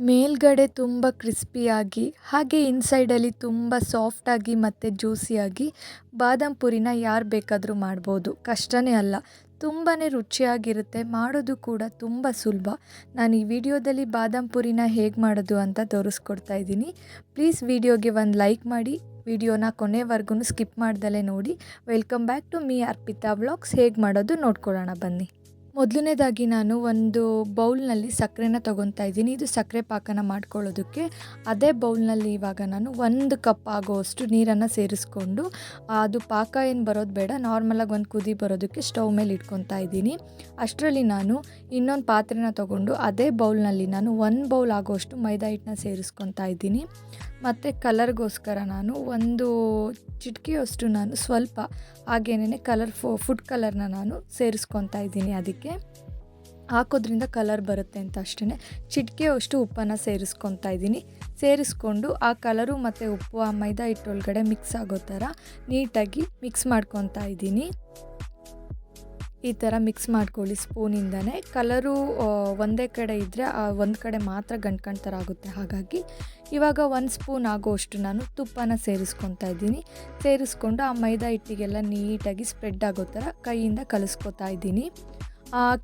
ಮೇಲ್ಗಡೆ ತುಂಬ ಕ್ರಿಸ್ಪಿಯಾಗಿ, ಹಾಗೆ ಇನ್ಸೈಡಲ್ಲಿ ತುಂಬ ಸಾಫ್ಟಾಗಿ ಮತ್ತು ಜ್ಯೂಸಿಯಾಗಿ ಬಾದಾಮ್ ಪುರಿನ ಯಾರು ಬೇಕಾದರೂ ಮಾಡ್ಬೋದು. ಕಷ್ಟವೇ ಅಲ್ಲ. ತುಂಬಾ ರುಚಿಯಾಗಿರುತ್ತೆ. ಮಾಡೋದು ಕೂಡ ತುಂಬ ಸುಲಭ. ನಾನು ಈ ವಿಡಿಯೋದಲ್ಲಿ ಬಾದಾಮ್ ಪುರಿನ ಹೇಗೆ ಮಾಡೋದು ಅಂತ ತೋರಿಸ್ಕೊಡ್ತಾ ಇದ್ದೀನಿ. ಪ್ಲೀಸ್ ವಿಡಿಯೋಗೆ ಒಂದು ಲೈಕ್ ಮಾಡಿ. ವಿಡಿಯೋನ ಕೊನೆವರೆಗೂ ಸ್ಕಿಪ್ ಮಾಡ್ದಲೇ ನೋಡಿ. Welcome back to me Arpita vlogs. ಹೇಗೆ ಮಾಡೋದು ನೋಡ್ಕೊಳ್ಳೋಣ ಬನ್ನಿ. ಮೊದಲನೇದಾಗಿ ನಾನು ಒಂದು ಬೌಲ್ನಲ್ಲಿ ಸಕ್ಕರೆನ ತೊಗೊತಾ ಇದ್ದೀನಿ. ಇದು ಸಕ್ಕರೆ ಪಾಕನ ಮಾಡ್ಕೊಳ್ಳೋದಕ್ಕೆ. ಅದೇ ಬೌಲ್ನಲ್ಲಿ ಇವಾಗ ನಾನು ಒಂದು ಕಪ್ ಆಗೋವಷ್ಟು ನೀರನ್ನು ಸೇರಿಸ್ಕೊಂಡು, ಅದು ಪಾಕ ಏನು ಬರೋದು ಬೇಡ, ನಾರ್ಮಲಾಗಿ ಒಂದು ಕುದಿ ಬರೋದಕ್ಕೆ ಸ್ಟವ್ ಮೇಲೆ ಇಟ್ಕೊತಾ ಇದ್ದೀನಿ. ಅಷ್ಟರಲ್ಲಿ ನಾನು ಇನ್ನೊಂದು ಪಾತ್ರೆನ ತೊಗೊಂಡು ಅದೇ ಬೌಲ್ನಲ್ಲಿ ನಾನು ಒಂದು ಬೌಲ್ ಆಗೋಷ್ಟು ಮೈದಾ ಹಿಟ್ಟನ್ನ ಸೇರಿಸ್ಕೊತಾ ಇದ್ದೀನಿ. ಮತ್ತು ಕಲರ್ಗೋಸ್ಕರ ನಾನು ಒಂದು ಚಿಟಿಕೆಯಷ್ಟು ನಾನು ಸ್ವಲ್ಪ ಹಾಗೇನೇ ಕಲರ್ ಫೋ, ಫುಡ್ ಕಲರ್ನ ನಾನು ಸೇರಿಸ್ಕೊತಾ ಇದ್ದೀನಿ ಅದಕ್ಕೆ. ಹಾಕೋದ್ರಿಂದ ಕಲರ್ ಬರುತ್ತೆ ಅಂತ ಅಷ್ಟೇ ಚಿಟಿಕೆಯಷ್ಟು ಉಪ್ಪನ್ನು ಸೇರಿಸ್ಕೊತಾ ಇದ್ದೀನಿ. ಸೇರಿಸ್ಕೊಂಡು ಆ ಕಲರು ಮತ್ತು ಉಪ್ಪು, ಆ ಮೈದಾ ಹಿಟ್ಟೊಳಗಡೆ ಮಿಕ್ಸ್ ಆಗೋ ಥರ ನೀಟಾಗಿ ಮಿಕ್ಸ್ ಮಾಡ್ಕೊತಾ ಇದ್ದೀನಿ. ಈ ಥರ ಮಿಕ್ಸ್ ಮಾಡ್ಕೊಳ್ಳಿ ಸ್ಪೂನಿಂದನೇ. ಕಲರು ಒಂದೇ ಕಡೆ ಇದ್ದರೆ ಒಂದು ಕಡೆ ಮಾತ್ರ ಗಂಟ್ಕಂಡ್ ಥರ ಆಗುತ್ತೆ. ಹಾಗಾಗಿ ಇವಾಗ ಒಂದು ಸ್ಪೂನ್ ಆಗೋಷ್ಟು ನಾನು ತುಪ್ಪನ ಸೇರಿಸ್ಕೊತಾ ಇದ್ದೀನಿ. ಸೇರಿಸ್ಕೊಂಡು ಆ ಮೈದಾ ಹಿಟ್ಟಿಗೆಲ್ಲ ನೀಟಾಗಿ ಸ್ಪ್ರೆಡ್ ಆಗೋ ಥರ ಕೈಯಿಂದ ಕಲಿಸ್ಕೊತಾ ಇದ್ದೀನಿ.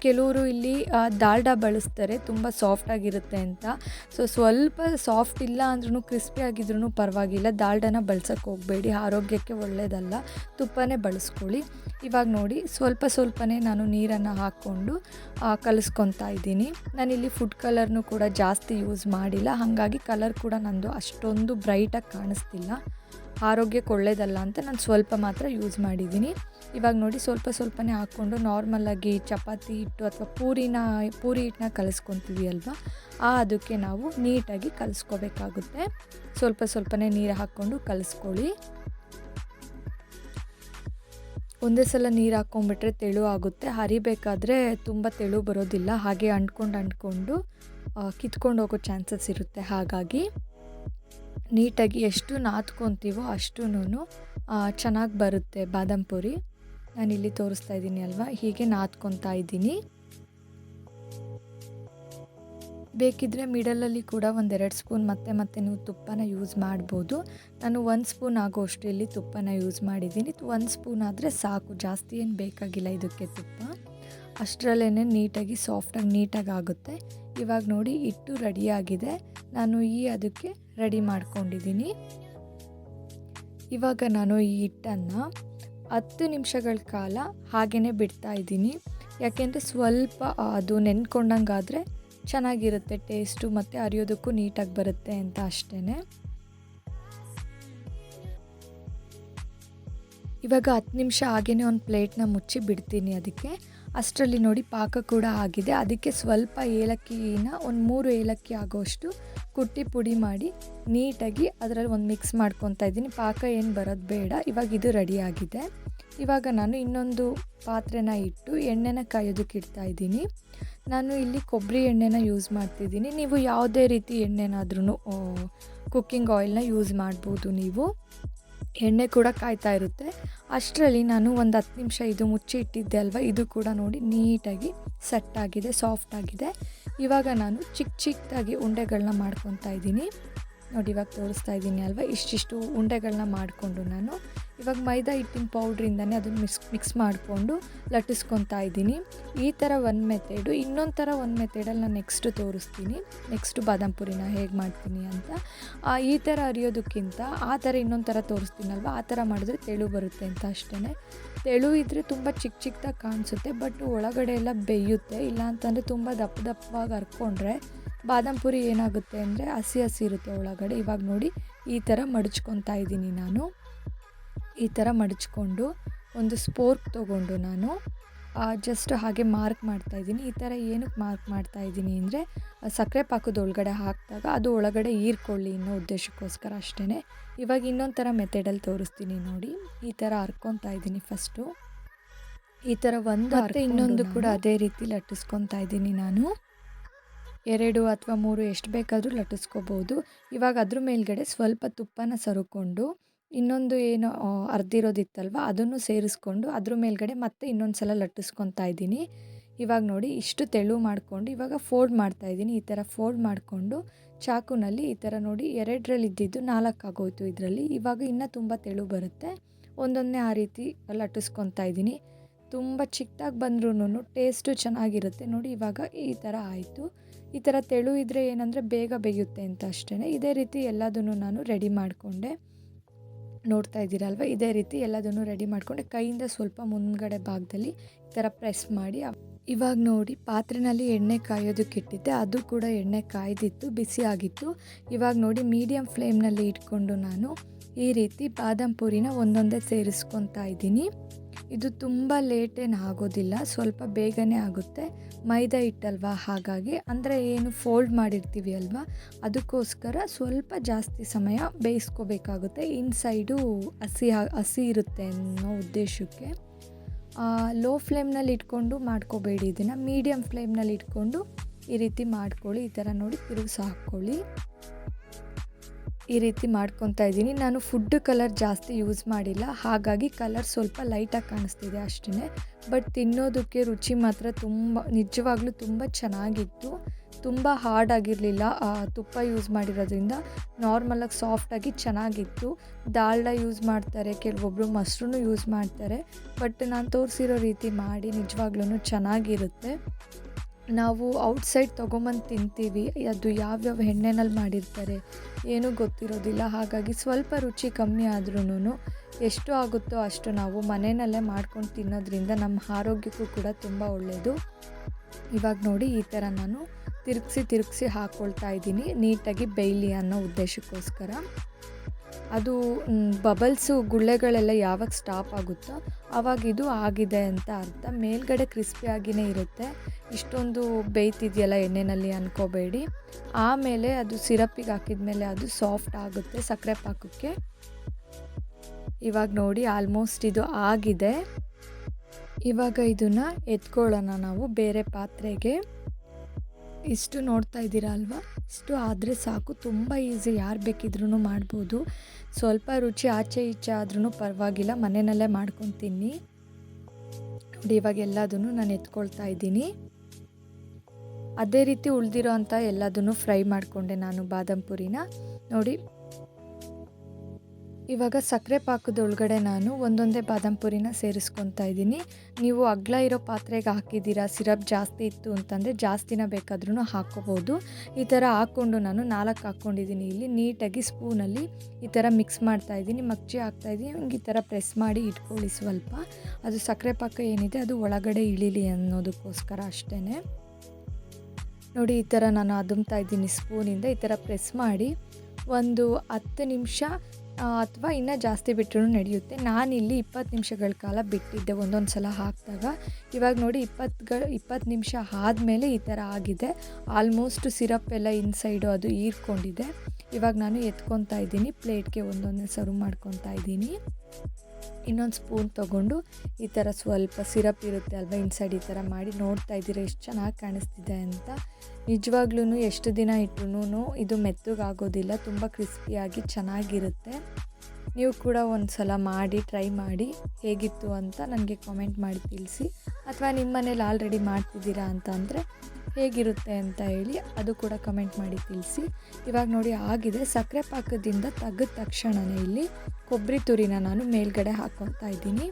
ಕೆಲವರು ಇಲ್ಲಿ ದಾಲ್ಡಾ ಬಳಸ್ತಾರೆ, ತುಂಬ ಸಾಫ್ಟಾಗಿರುತ್ತೆ ಅಂತ. ಸೊ ಸ್ವಲ್ಪ ಸಾಫ್ಟ್ ಇಲ್ಲ ಅಂದ್ರೂ ಕ್ರಿಸ್ಪಿ ಆಗಿದ್ರೂ ಪರವಾಗಿಲ್ಲ. ದಾಲ್ಡಾನ ಬಳಸೋಕ್ಕೆ ಹೋಗಬೇಡಿ, ಆರೋಗ್ಯಕ್ಕೆ ಒಳ್ಳೆಯದಲ್ಲ ತುಪ್ಪನೇ ಬಳಸ್ಕೊಳ್ಳಿ. ಇವಾಗ ನೋಡಿ, ಸ್ವಲ್ಪ ಸ್ವಲ್ಪನೇ ನಾನು ನೀರನ್ನು ಹಾಕ್ಕೊಂಡು ಕಲಿಸ್ಕೊತಾ ಇದ್ದೀನಿ. ನಾನಿಲ್ಲಿ ಫುಡ್ ಕಲರ್ನು ಕೂಡ ಜಾಸ್ತಿ ಯೂಸ್ ಮಾಡಿಲ್ಲ. ಹಾಗಾಗಿ ಕಲರ್ ಕೂಡ ನಂದು ಅಷ್ಟೊಂದು ಬ್ರೈಟಾಗಿ ಕಾಣಿಸ್ತಿಲ್ಲ. ಆರೋಗ್ಯಕ್ಕೆ ಒಳ್ಳೇದಲ್ಲ ಅಂತ ನಾನು ಸ್ವಲ್ಪ ಮಾತ್ರ ಯೂಸ್ ಮಾಡಿದ್ದೀನಿ. ಇವಾಗ ನೋಡಿ ಸ್ವಲ್ಪ ಸ್ವಲ್ಪನೇ ಹಾಕ್ಕೊಂಡು ನಾರ್ಮಲಾಗಿ ಚಪಾತಿ ಹಿಟ್ಟು ಅಥವಾ ಪೂರಿನ, ಪೂರಿ ಹಿಟ್ಟನ್ನ ಕಲಿಸ್ಕೊತೀವಿ ಅಲ್ವಾ? ಆ ಅದಕ್ಕೆ ನಾವು ನೀಟಾಗಿ ಕಲಿಸ್ಕೋಬೇಕಾಗುತ್ತೆ. ಸ್ವಲ್ಪ ಸ್ವಲ್ಪನೇ ನೀರು ಹಾಕ್ಕೊಂಡು ಕಲಿಸ್ಕೊಳ್ಳಿ. ಒಂದೇ ಸಲ ನೀರು ಹಾಕ್ಕೊಂಡ್ಬಿಟ್ರೆ ತೆಳು ಆಗುತ್ತೆ. ಹರಿಬೇಕಾದ್ರೆ ತುಂಬ ತೆಳು ಬರೋದಿಲ್ಲ. ಹಾಗೆ ಅಂಟ್ಕೊಂಡು ಅಂಟ್ಕೊಂಡು ಕಿತ್ಕೊಂಡು ಹೋಗೋ ಚಾನ್ಸಸ್ ಇರುತ್ತೆ ಹಾಗಾಗಿ. ನೀಟಾಗಿ ಎಷ್ಟು ನಾದ್ಕೊತೀವೋ ಅಷ್ಟೂ ಚೆನ್ನಾಗಿ ಬರುತ್ತೆ ಬಾದಾಮ್ ಪುರಿ. ಇಲ್ಲಿ ತೋರಿಸ್ತಾ ಇದ್ದೀನಿ ಅಲ್ವಾ? ಹೀಗೆ ನಾದ್ಕೊತಾ ಇದ್ದೀನಿ. ಬೇಕಿದ್ದರೆ ಮಿಡಲಲ್ಲಿ ಕೂಡ ಒಂದೆರಡು ಸ್ಪೂನ್ ಮತ್ತೆ ಮತ್ತೆ ನೀವು ತುಪ್ಪನ ಯೂಸ್ ಮಾಡ್ಬೋದು. ನಾನು ಒಂದು ಸ್ಪೂನ್ ಆಗೋಷ್ಟು ಇಲ್ಲಿ ತುಪ್ಪನ ಯೂಸ್ ಮಾಡಿದ್ದೀನಿ. ಒಂದು ಸ್ಪೂನ್ ಆದರೆ ಸಾಕು, ಜಾಸ್ತಿ ಏನು ಬೇಕಾಗಿಲ್ಲ ಇದಕ್ಕೆ ತುಪ್ಪ. ಅಷ್ಟರಲ್ಲೇ ನೀಟಾಗಿ ಸಾಫ್ಟಾಗಿ ನೀಟಾಗಿ ಆಗುತ್ತೆ. ಇವಾಗ ನೋಡಿ, ಹಿಟ್ಟು ರೆಡಿಯಾಗಿದೆ ನಾನು ಈ ಅದಕ್ಕೆ ರೆಡಿ ಮಾಡ್ಕೊಂಡಿದ್ದೀನಿ. ಇವಾಗ ನಾನು ಈ ಹಿಟ್ಟನ್ನು ಹತ್ತು ನಿಮಿಷಗಳ ಕಾಲ ಹಾಗೇ ಬಿಡ್ತಾ ಇದ್ದೀನಿ. ಯಾಕೆಂದರೆ ಸ್ವಲ್ಪ ಅದು ನೆನ್ಕೊಂಡಂಗಾದರೆ ಚೆನ್ನಾಗಿರುತ್ತೆ, ಟೇಸ್ಟು ಮತ್ತು ಅರಿಯೋದಕ್ಕೂ ನೀಟಾಗಿ ಬರುತ್ತೆ ಅಂತ ಅಷ್ಟೇ ಇವಾಗ ಹತ್ತು ನಿಮಿಷ ಹಾಗೇ ಒಂದು ಪ್ಲೇಟ್ನ ಮುಚ್ಚಿ ಬಿಡ್ತೀನಿ ಅದಕ್ಕೆ. ಅಷ್ಟರಲ್ಲಿ ನೋಡಿ ಪಾಕ ಕೂಡ ಆಗಿದೆ. ಅದಕ್ಕೆ ಸ್ವಲ್ಪ ಏಲಕ್ಕಿನ ಒಂದು ಮೂರು ಏಲಕ್ಕಿ ಆಗೋಷ್ಟು ಕುಟ್ಟಿ ಪುಡಿ ಮಾಡಿ ನೀಟಾಗಿ ಅದರಲ್ಲಿ ಒಂದು ಮಿಕ್ಸ್ ಮಾಡ್ಕೊತಾ ಇದ್ದೀನಿ. ಪಾಕ ಏನು ಬರೋದು ಬೇಡ. ಇವಾಗ ಇದು ರೆಡಿಯಾಗಿದೆ ಇವಾಗ ನಾನು ಇನ್ನೊಂದು ಪಾತ್ರೆನ ಇಟ್ಟು ಎಣ್ಣೆನ ಕಾಯೋದಕ್ಕೆ ಇಡ್ತಾ ಇದ್ದೀನಿ. ನಾನು ಇಲ್ಲಿ ಕೊಬ್ಬರಿ ಎಣ್ಣೆನ ಯೂಸ್ ಮಾಡ್ತಿದ್ದೀನಿ ನೀವು ಯಾವುದೇ ರೀತಿ ಎಣ್ಣೆನಾದ್ರೂ ಕುಕ್ಕಿಂಗ್ ಆಯಿಲ್ನ ಯೂಸ್ ಮಾಡ್ಬೋದು ನೀವು. ಎಣ್ಣೆ ಕೂಡ ಕಾಯ್ತಾ ಇರುತ್ತೆ. ಅಷ್ಟರಲ್ಲಿ ನಾನು ಒಂದು ಹತ್ತು ನಿಮಿಷ ಇದು ಮುಚ್ಚಿ ಇಟ್ಟಿದ್ದೆ ಅಲ್ವಾ? ಇದು ಕೂಡ ನೋಡಿ ನೀಟಾಗಿ ಸೆಟ್ ಆಗಿದೆ ಸಾಫ್ಟ್ ಆಗಿದೆ. ಇವಾಗ ನಾನು ಚಿಕ್ಕ ಚಿಕ್ಕದಾಗಿ ಉಂಡೆಗಳನ್ನ ಮಾಡ್ಕೊತಾ ಇದ್ದೀನಿ. ನೋಡಿ ಇವಾಗ ತೋರಿಸ್ತಾ ಇದ್ದೀನಿ ಅಲ್ವಾ? ಇಷ್ಟಿಷ್ಟು ಉಂಡೆಗಳನ್ನ ಮಾಡಿಕೊಂಡು ನಾನು ಇವಾಗ ಮೈದಾ ಹಿಟ್ಟಿನ ಪೌಡ್ರಿಂದನೇ ಅದನ್ನು ಮಿಕ್ಸ್ ಮಿಕ್ಸ್ ಮಾಡಿಕೊಂಡು ಲಟ್ಟಿಸ್ಕೊತಾ ಇದ್ದೀನಿ. ಈ ಥರ ಒಂದು ಮೆಥೆಡು ಇನ್ನೊಂದು ಥರ ಒಂದು ಮೆಥೆಡಲ್ಲಿ ನಾನು ನೆಕ್ಸ್ಟು ತೋರಿಸ್ತೀನಿ. ನೆಕ್ಸ್ಟು ಬಾದಾಮ್ ಪುರಿನ ಹೇಗೆ ಮಾಡ್ತೀನಿ ಅಂತ. ಈ ಥರ ಅರಿಯೋದಕ್ಕಿಂತ ಆ ಥರ ಇನ್ನೊಂದು ಥರ ತೋರಿಸ್ತೀನಲ್ವ, ಆ ಥರ ಮಾಡಿದ್ರೆ ತೆಳು ಬರುತ್ತೆ ಅಂತ ಅಷ್ಟೇ ತೆಳು ಇದ್ದರೆ ತುಂಬ ಚಿಕ್ಕ ಚಿಕ್ಕದಾಗಿ ಕಾಣಿಸುತ್ತೆ, ಬಟ್ ಒಳಗಡೆ ಎಲ್ಲ ಬೇಯುತ್ತೆ. ಇಲ್ಲ ಅಂತಂದರೆ ತುಂಬ ದಪ್ಪ ದಪ್ಪವಾಗಿ ಹರ್ಕೊಂಡ್ರೆ ಬಾದಾಮ್ ಪುರಿ ಏನಾಗುತ್ತೆ ಅಂದರೆ ಹಸಿ ಹಸಿ ಇರುತ್ತೆ ಒಳಗಡೆ. ಇವಾಗ ನೋಡಿ ಈ ಥರ ಮಡಚ್ಕೊತಾ ಇದ್ದೀನಿ ನಾನು. ಈ ಥರ ಮಡಚ್ಕೊಂಡು ಒಂದು ಸ್ಪೋರ್ಕ್ ತೊಗೊಂಡು ನಾನು ಜಸ್ಟ್ ಹಾಗೆ ಮಾರ್ಕ್ ಮಾಡ್ತಾಯಿದ್ದೀನಿ ಈ ಥರ ಏನಕ್ಕೆ ಮಾರ್ಕ್ ಮಾಡ್ತಾ ಇದ್ದೀನಿ ಅಂದರೆ ಸಕ್ಕರೆ ಪಾಕದ ಒಳಗಡೆ ಹಾಕಿದಾಗ ಅದು ಒಳಗಡೆ ಹೀರ್ಕೊಳ್ಳಿ ಅನ್ನೋ ಉದ್ದೇಶಕ್ಕೋಸ್ಕರ ಅಷ್ಟೇ ಇವಾಗ ಇನ್ನೊಂದು ಥರ ಮೆಥಡಲ್ಲಿ ತೋರಿಸ್ತೀನಿ ನೋಡಿ. ಈ ಥರ ಹರ್ಕೊತಾ ಇದ್ದೀನಿ ಫಸ್ಟು. ಈ ಥರ ಒಂದು ಅರ್ಥ ಇನ್ನೊಂದು ಕೂಡ ಅದೇ ರೀತಿ ಲಟ್ಟಿಸ್ಕೊತಾ ಇದ್ದೀನಿ ನಾನು. ಎರಡು ಅಥವಾ ಮೂರು ಎಷ್ಟು ಬೇಕಾದರೂ ಲಟ್ಟಿಸ್ಕೋಬೋದು. ಇವಾಗ ಅದ್ರ ಮೇಲ್ಗಡೆ ಸ್ವಲ್ಪ ತುಪ್ಪನ ಸರುಕೊಂಡು ಇನ್ನೊಂದು ಏನು ಅರ್ದಿರೋದಿತ್ತಲ್ವ, ಅದನ್ನು ಸೇರಿಸ್ಕೊಂಡು ಅದ್ರ ಮೇಲ್ಗಡೆ ಮತ್ತೆ ಇನ್ನೊಂದು ಸಲ ಲಟ್ಟಿಸ್ಕೊತಾ ಇದ್ದೀನಿ. ಇವಾಗ ನೋಡಿ, ಇಷ್ಟು ತೆಳು ಮಾಡಿಕೊಂಡು ಇವಾಗ ಫೋಲ್ಡ್ ಮಾಡ್ತಾ ಇದ್ದೀನಿ. ಈ ಥರ ಫೋಲ್ಡ್ ಮಾಡಿಕೊಂಡು ಚಾಕುನಲ್ಲಿ ಈ ಥರ ನೋಡಿ ಎರಡರಲ್ಲಿ ಇದ್ದಿದ್ದು ನಾಲ್ಕು ಆಗೋಯ್ತು ಇದರಲ್ಲಿ. ಇವಾಗ ಇನ್ನೂ ತುಂಬ ತೆಳು ಬರುತ್ತೆ. ಒಂದೊಂದೇ ಆ ರೀತಿ ಲಟ್ಟಿಸ್ಕೊತಾ ಇದ್ದೀನಿ. ತುಂಬ ಚಿಕ್ಕದಾಗಿ ಬಂದ್ರೂ ಟೇಸ್ಟು ಚೆನ್ನಾಗಿರುತ್ತೆ. ನೋಡಿ, ಇವಾಗ ಈ ಥರ ಆಯಿತು. ಈ ಥರ ತೆಳು ಇದ್ದರೆ ಏನಂದರೆ ಬೇಗ ಬೇಯುತ್ತೆ ಅಂತ ಅಷ್ಟೇ ಇದೇ ರೀತಿ ಎಲ್ಲದನ್ನು ನಾನು ರೆಡಿ ಮಾಡಿಕೊಂಡೆ. ನೋಡ್ತಾ ಇದ್ದೀರಲ್ವ? ಇದೇ ರೀತಿ ಎಲ್ಲದನ್ನು ರೆಡಿ ಮಾಡಿಕೊಂಡು ಕೈಯಿಂದ ಸ್ವಲ್ಪ ಮುಂದ್ಗಡೆ ಭಾಗದಲ್ಲಿ ಈ ಥರ ಪ್ರೆಸ್ ಮಾಡಿ. ಇವಾಗ ನೋಡಿ, ಪಾತ್ರೆನಲ್ಲಿ ಎಣ್ಣೆ ಕಾಯೋದಕ್ಕೆ ಇಟ್ಟಿದ್ದೆ. ಅದು ಕೂಡ ಎಣ್ಣೆ ಕಾಯ್ದಿತ್ತು, ಬಿಸಿ ಆಗಿತ್ತು. ಇವಾಗ ನೋಡಿ ಮೀಡಿಯಮ್ ಫ್ಲೇಮ್ನಲ್ಲಿ ಇಟ್ಕೊಂಡು ನಾನು ಈ ರೀತಿ ಬಾದಾಮ್ ಪೂರಿನ ಒಂದೊಂದೇ ಸೇರಿಸ್ಕೊತಾ ಇದ್ದೀನಿ. ಇದು ತುಂಬ ಲೇಟೇನು ಆಗೋದಿಲ್ಲ, ಸ್ವಲ್ಪ ಬೇಗನೆ ಆಗುತ್ತೆ. ಮೈದಾ ಹಿಟ್ಟಲ್ವಾ? ಹಾಗಾಗಿ ಅಂದರೆ ಏನು ಫೋಲ್ಡ್ ಮಾಡಿರ್ತೀವಿ ಅಲ್ವಾ? ಅದಕ್ಕೋಸ್ಕರ ಸ್ವಲ್ಪ ಜಾಸ್ತಿ ಸಮಯ ಬೇಯಿಸ್ಕೋಬೇಕಾಗುತ್ತೆ. ಇನ್ಸೈಡು ಹಸಿ ಹಸಿ ಇರುತ್ತೆ ಅನ್ನೋ ಉದ್ದೇಶಕ್ಕೆ. ಲೋ ಫ್ಲೇಮ್ನಲ್ಲಿ ಇಟ್ಕೊಂಡು ಮಾಡ್ಕೋಬೇಡಿ ಇದನ್ನು. ಮೀಡಿಯಮ್ ಫ್ಲೇಮ್ನಲ್ಲಿ ಇಟ್ಕೊಂಡು ಈ ರೀತಿ ಮಾಡ್ಕೊಳ್ಳಿ. ಈ ಥರ ನೋಡಿ ತಿರುಗಿಸಿ ಹಾಕ್ಕೊಳ್ಳಿ. ಈ ರೀತಿ ಮಾಡ್ಕೊತಾ ಇದ್ದೀನಿ. ನಾನು ಫುಡ್ ಕಲರ್ ಜಾಸ್ತಿ ಯೂಸ್ ಮಾಡಿಲ್ಲ. ಹಾಗಾಗಿ ಕಲರ್ ಸ್ವಲ್ಪ ಲೈಟಾಗಿ ಕಾಣಿಸ್ತಿದೆ ಅಷ್ಟೇ ಬಟ್ ತಿನ್ನೋದಕ್ಕೆ ರುಚಿ ಮಾತ್ರ ತುಂಬ, ನಿಜವಾಗ್ಲೂ ತುಂಬ ಚೆನ್ನಾಗಿತ್ತು. ತುಂಬ ಹಾರ್ಡ್ ಆಗಿರಲಿಲ್ಲ. ತುಪ್ಪ ಯೂಸ್ ಮಾಡಿರೋದ್ರಿಂದ ನಾರ್ಮಲಾಗಿ ಸಾಫ್ಟಾಗಿ ಚೆನ್ನಾಗಿತ್ತು. ದಾಲ್ಡ ಯೂಸ್ ಮಾಡ್ತಾರೆ ಕೆಲವೊಬ್ಬರು ಮೊಸರು ಯೂಸ್ ಮಾಡ್ತಾರೆ. ಬಟ್ ನಾನು ತೋರಿಸಿರೋ ರೀತಿ ಮಾಡಿ ನಿಜವಾಗ್ಲೂ ಚೆನ್ನಾಗಿರುತ್ತೆ. ನಾವು ಔಟ್ಸೈಡ್ ತೊಗೊಂಬಂದು ತಿಂತೀವಿ. ಅದು ಯಾವ್ಯಾವ ಎಣ್ಣೆನಲ್ಲಿ ಮಾಡಿರ್ತಾರೆ ಏನೂ ಗೊತ್ತಿರೋದಿಲ್ಲ. ಹಾಗಾಗಿ ಸ್ವಲ್ಪ ರುಚಿ ಕಮ್ಮಿ ಆದ್ರೂ ಎಷ್ಟು ಆಗುತ್ತೋ ಅಷ್ಟು ನಾವು ಮನೆಯಲ್ಲೇ ಮಾಡ್ಕೊಂಡು ತಿನ್ನೋದ್ರಿಂದ ನಮ್ಮ ಆರೋಗ್ಯಕ್ಕೂ ಕೂಡ ತುಂಬ ಒಳ್ಳೆಯದು ಇವಾಗ ನೋಡಿ ಈ ಥರ ನಾನು ತಿರುಗಿಸಿ ತಿರುಗಿಸಿ ಹಾಕ್ಕೊಳ್ತಾ ಇದ್ದೀನಿ ನೀಟಾಗಿ ಬೇಯಲಿ ಅನ್ನೋ ಉದ್ದೇಶಕ್ಕೋಸ್ಕರ. ಅದು ಬಬಲ್ಸು ಗುಳ್ಳೆಗಳೆಲ್ಲ ಯಾವಾಗ ಸ್ಟಾಪ್ ಆಗುತ್ತೋ ಆವಾಗ ಇದು ಆಗಿದೆ ಅಂತ ಅರ್ಥ. ಮೇಲ್ಗಡೆ ಕ್ರಿಸ್ಪಿಯಾಗಿಯೇ ಇರುತ್ತೆ. ಇಷ್ಟೊಂದು ಬೇಯ್ತಿದೆಯಲ್ಲ ಎಣ್ಣೆನಲ್ಲಿ ಅಂದ್ಕೋಬೇಡಿ ಆಮೇಲೆ ಅದು ಸಿರಪ್ಪಿಗೆ ಹಾಕಿದ ಮೇಲೆ ಅದು ಸಾಫ್ಟ್ ಆಗುತ್ತೆ ಸಕ್ಕರೆ ಪಾಕಕ್ಕೆ. ಇವಾಗ ನೋಡಿ ಆಲ್ಮೋಸ್ಟ್ ಇದು ಆಗಿದೆ. ಇವಾಗ ಇದನ್ನು ಎತ್ಕೊಳ್ಳೋಣ ನಾವು ಬೇರೆ ಪಾತ್ರೆಗೆ. ಇಷ್ಟು ನೋಡ್ತಾ ಇದ್ದೀರಾ ಅಲ್ವಾ? ಇಷ್ಟು ಆದರೆ ಸಾಕು, ತುಂಬ ಈಸಿ ಯಾರು ಬೇಕಿದ್ರೂ ಮಾಡ್ಬೋದು. ಸ್ವಲ್ಪ ರುಚಿ ಆಚೆ ಈಚೆ ಆದ್ರೂ ಪರವಾಗಿಲ್ಲ, ಮನೆಯಲ್ಲೇ ಮಾಡ್ಕೊಂಡು ತಿನ್ನಿ. ನೋಡಿ, ಇವಾಗ ಎಲ್ಲದನ್ನು ನಾನು ಎತ್ಕೊಳ್ತಾ ಇದ್ದೀನಿ. ಅದೇ ರೀತಿ ಉಳಿದಿರೋ ಅಂಥ ಎಲ್ಲದನ್ನು ಫ್ರೈ ಮಾಡಿಕೊಂಡೆ ನಾನು ಬಾದಾಮ್ ಪುರಿನ. ನೋಡಿ ಇವಾಗ ಸಕ್ಕರೆ ಪಾಕದೊಳಗಡೆ ನಾನು ಒಂದೊಂದೇ ಬಾದಾಮ್ ಪುರಿನ ಸೇರಿಸ್ಕೊತಾ ಇದ್ದೀನಿ. ನೀವು ಅಗ್ಲ ಇರೋ ಪಾತ್ರೆಗೆ ಹಾಕಿದ್ದೀರಾ, ಸಿರಪ್ ಜಾಸ್ತಿ ಇತ್ತು ಅಂತಂದರೆ ಜಾಸ್ತಿನ ಬೇಕಾದ್ರೂ ಹಾಕ್ಕೋಬೋದು ಈ ಥರ ಹಾಕ್ಕೊಂಡು ನಾನು ನಾಲ್ಕು ಹಾಕ್ಕೊಂಡಿದ್ದೀನಿ. ಇಲ್ಲಿ ನೀಟಾಗಿ ಸ್ಪೂನಲ್ಲಿ ಈ ಥರ ಮಿಕ್ಸ್ ಮಾಡ್ತಾ ಇದ್ದೀನಿ. ಮಗ್ಚಿ ಹಾಕ್ತಾಯಿದ್ದೀನಿ ಹಿಂಗೆ ಈ ಥರ ಪ್ರೆಸ್ ಮಾಡಿ ಇಟ್ಕೊಳ್ಳಿ ಸ್ವಲ್ಪ. ಅದು ಸಕ್ಕರೆ ಪಾಕ ಏನಿದೆ ಅದು ಒಳಗಡೆ ಇಳಿಲಿ ಅನ್ನೋದಕ್ಕೋಸ್ಕರ ಅಷ್ಟೇ ನೋಡಿ, ಈ ಥರ ನಾನು ಅದುಮ್ತಾ ಇದ್ದೀನಿ ಸ್ಪೂನಿಂದ. ಈ ಥರ ಪ್ರೆಸ್ ಮಾಡಿ ಒಂದು ಹತ್ತು ನಿಮಿಷ ಅಥವಾ ಇನ್ನೂ ಜಾಸ್ತಿ ಬಿಟ್ಟರೂ ನಡೆಯುತ್ತೆ. ನಾನಿಲ್ಲಿ ಇಪ್ಪತ್ತು ನಿಮಿಷಗಳ ಕಾಲ ಬಿಟ್ಟಿದ್ದೆ, ಒಂದೊಂದು ಸಲ ಹಾಕಿದಾಗ. ಇವಾಗ ನೋಡಿ ಇಪ್ಪತ್ತು ಇಪ್ಪತ್ತು ನಿಮಿಷ ಆದಮೇಲೆ ಈ ಥರ ಆಗಿದೆ. ಆಲ್ಮೋಸ್ಟ್ ಸಿರಪ್ ಎಲ್ಲ ಇನ್ಸೈಡು ಅದು ಹೀರ್ಕೊಂಡಿದೆ. ಇವಾಗ ನಾನು ಎತ್ಕೊತಾ ಇದ್ದೀನಿ, ಪ್ಲೇಟ್ಗೆ ಒಂದೊಂದೇ ಸರ್ವ್ ಮಾಡ್ಕೊತಾ ಇದ್ದೀನಿ. ಇನ್ನೊಂದು ಸ್ಪೂನ್ ತೊಗೊಂಡು ಈ ಥರ ಸ್ವಲ್ಪ ಸಿರಪ್ ಇರುತ್ತೆ ಅಲ್ವಾ ಇನ್ಸೈಡ್ ಈ ಥರ ಮಾಡಿ ನೋಡ್ತಾ ಇದ್ದೀರಾ, ಎಷ್ಟು ಚೆನ್ನಾಗಿ ಕಾಣಿಸ್ತಿದೆ ಅಂತ. ನಿಜವಾಗ್ಲೂ ಎಷ್ಟು ದಿನ ಇಟ್ಟರು ಇದು ಮೆತ್ತಗಾಗೋದಿಲ್ಲ, ತುಂಬ ಕ್ರಿಸ್ಪಿಯಾಗಿ ಚೆನ್ನಾಗಿರುತ್ತೆ. ನೀವು ಕೂಡ ಒಂದು ಸಲ ಮಾಡಿ ಟ್ರೈ ಮಾಡಿ ಹೇಗಿತ್ತು ಅಂತ ನನಗೆ ಕಾಮೆಂಟ್ ಮಾಡಿ ತಿಳಿಸಿ. ಅಥವಾ ನಿಮ್ಮ ಮನೇಲಿ ಆಲ್ರೆಡಿ ಮಾಡ್ತಿದ್ದೀರಾ ಅಂತ ಅಂದರೆ ಹೇಗಿರುತ್ತೆ ಅಂತ ಹೇಳಿ ಅದು ಕೂಡ ಕಮೆಂಟ್ ಮಾಡಿ ತಿಳಿಸಿ. ಇವಾಗ ನೋಡಿ ಆಗಿದೆ, ಸಕ್ಕರೆ ಪಾಕದಿಂದ ತೆಗೆದ ತಕ್ಷಣವೇ ಇಲ್ಲಿ ಕೊಬ್ಬರಿ ತುರಿನ ನಾನು ಮೇಲ್ಗಡೆ ಹಾಕ್ಕೊತಾ ಇದ್ದೀನಿ.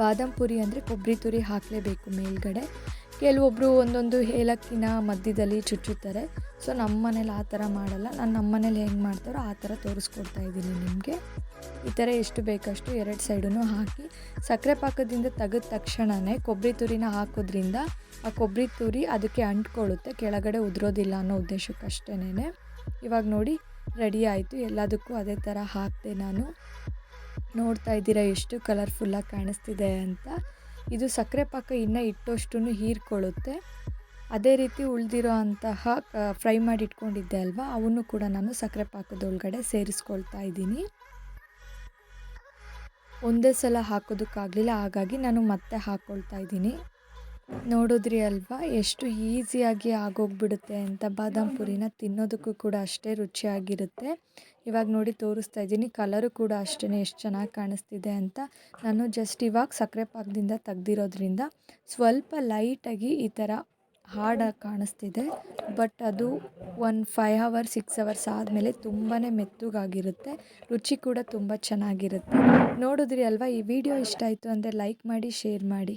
ಬಾದಾಮ್ ಪುರಿ ಅಂದರೆ ಕೊಬ್ಬರಿ ತುರಿ ಹಾಕಲೇಬೇಕು ಮೇಲ್ಗಡೆ. ಕೆಲವೊಬ್ಬರು ಒಂದೊಂದು ಏಲಕ್ಕಿನ ಮಧ್ಯದಲ್ಲಿ ಚುಚ್ಚುತ್ತಾರೆ. ಸೊ ನಮ್ಮ ಮನೇಲಿ ಆ ಥರ ಮಾಡಲ್ಲ. ನಾನು ನಮ್ಮ ಮನೇಲಿ ಹೆಂಗೆ ಮಾಡ್ತಾರೋ ಆ ಥರ ತೋರಿಸ್ಕೊಡ್ತಾ ಇದ್ದೀನಿ ನಿಮಗೆ. ಈ ಥರ ಎಷ್ಟು ಬೇಕಷ್ಟು ಎರಡು ಸೈಡೂ ಹಾಕಿ, ಸಕ್ಕರೆ ಪಾಕದಿಂದ ತೆಗೆದ ತಕ್ಷಣವೇ ಕೊಬ್ಬರಿ ತುರಿನ ಹಾಕೋದ್ರಿಂದ ಆ ಕೊಬ್ಬರಿ ತುರಿ ಅದಕ್ಕೆ ಅಂಟ್ಕೊಳ್ಳುತ್ತೆ. ಕೆಳಗಡೆ ಉದುರೋದಿಲ್ಲ ಅನ್ನೋ ಉದ್ದೇಶಕ್ಕಷ್ಟೇ ಇವಾಗ ನೋಡಿ, ರೆಡಿ ಆಯಿತು. ಎಲ್ಲದಕ್ಕೂ ಅದೇ ಥರ ಹಾಕಿದೆ ನಾನು. ನೋಡ್ತಾ ಇದ್ದೀರಾ ಎಷ್ಟು ಕಲರ್ಫುಲ್ಲಾಗಿ ಕಾಣಿಸ್ತಿದೆ ಅಂತ. ಇದು ಸಕ್ಕರೆ ಪಾಕ ಇನ್ನೂ ಇಟ್ಟಷ್ಟು ಹೀರ್ಕೊಳ್ಳುತ್ತೆ. ಅದೇ ರೀತಿ ಉಳಿದಿರೋ ಅಂತಹ ಫ್ರೈ ಮಾಡಿ ಇಟ್ಕೊಂಡಿದ್ದೆ ಅಲ್ವಾ, ಅವನ್ನು ಕೂಡ ನಾನು ಸಕ್ಕರೆ ಪಾಕದೊಳಗಡೆ ಸೇರಿಸ್ಕೊಳ್ತಾ ಇದ್ದೀನಿ. ಒಂದೇ ಸಲ ಹಾಕೋದಕ್ಕಾಗಲಿಲ್ಲ, ಹಾಗಾಗಿ ನಾನು ಮತ್ತೆ ಹಾಕ್ಕೊಳ್ತಾ ಇದ್ದೀನಿ. ನೋಡಿದ್ರಿ ಅಲ್ವಾ? ಎಷ್ಟು ಈಸಿಯಾಗಿ ಆಗೋಗ್ಬಿಡುತ್ತೆ ಅಂತ ಬಾದಾಮ್ ಪುರಿನ ತಿನ್ನೋದಕ್ಕೂ ಕೂಡ ಅಷ್ಟೇ ರುಚಿಯಾಗಿರುತ್ತೆ. ಇವಾಗ ನೋಡಿ ತೋರಿಸ್ತಾ ಇದ್ದೀನಿ ಕಲರು ಕೂಡ ಅಷ್ಟೇ ಎಷ್ಟು ಚೆನ್ನಾಗಿ ಕಾಣಿಸ್ತಿದೆ ಅಂತ. ನಾನು ಜಸ್ಟ್ ಇವಾಗ ಸಕ್ಕರೆ ಪಾಕದಿಂದ ತೆಗ್ದಿರೋದ್ರಿಂದ ಸ್ವಲ್ಪ ಲೈಟಾಗಿ ಈ ಥರ ಹಾರ್ಡಾಗಿ ಕಾಣಿಸ್ತಿದೆ. ಬಟ್ ಅದು ಒಂದು ಫೈವ್ ಅವರ್ ಸಿಕ್ಸ್ ಅವರ್ಸ್ ಆದಮೇಲೆ ತುಂಬಾ ಮೆತ್ತಗಾಗಿರುತ್ತೆ. ರುಚಿ ಕೂಡ ತುಂಬ ಚೆನ್ನಾಗಿರುತ್ತೆ. ನೋಡಿದ್ರಿ ಅಲ್ವಾ? ಈ ವಿಡಿಯೋ ಇಷ್ಟ ಆಯಿತು ಅಂದರೆ ಲೈಕ್ ಮಾಡಿ ಶೇರ್ ಮಾಡಿ.